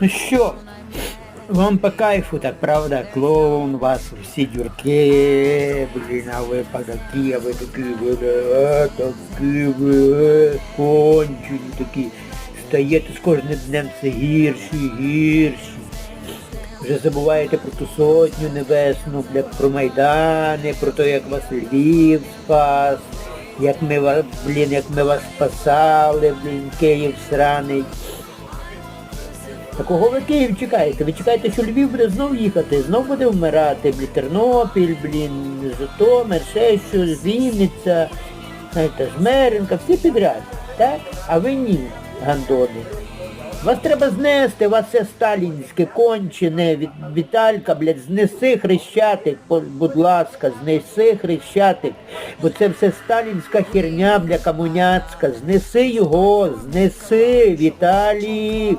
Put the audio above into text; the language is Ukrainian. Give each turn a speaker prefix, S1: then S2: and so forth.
S1: Ну що, вам по кайфу, так правда, клоун, вас всі дюрки, блін, а ви такі, а ви такі, ви, а, такі ви, кончені такі. Стаєте з кожним днем все гірші, гірші. Вже забуваєте про ту сотню небесну, про Майдани, про те, як вас Львів спас, як ми вас, блін, як ми вас спасали, блін, Київ сраний. Та кого ви Київ чекаєте? Ви чекаєте, що Львів буде знов їхати, знов буде вмирати, блін, Тернопіль, блін, Житомир, ще щось, Вінниця, знаєте, Жмеренка, всі підряд, так? А ви ні, гандони. Вас треба знести, вас це сталінське кончене, Віталька, блядь, знеси хрещатик, будь ласка, знеси хрещатик, бо це все сталінська херня, бля, комуняцька, знеси його, знеси, Віталік.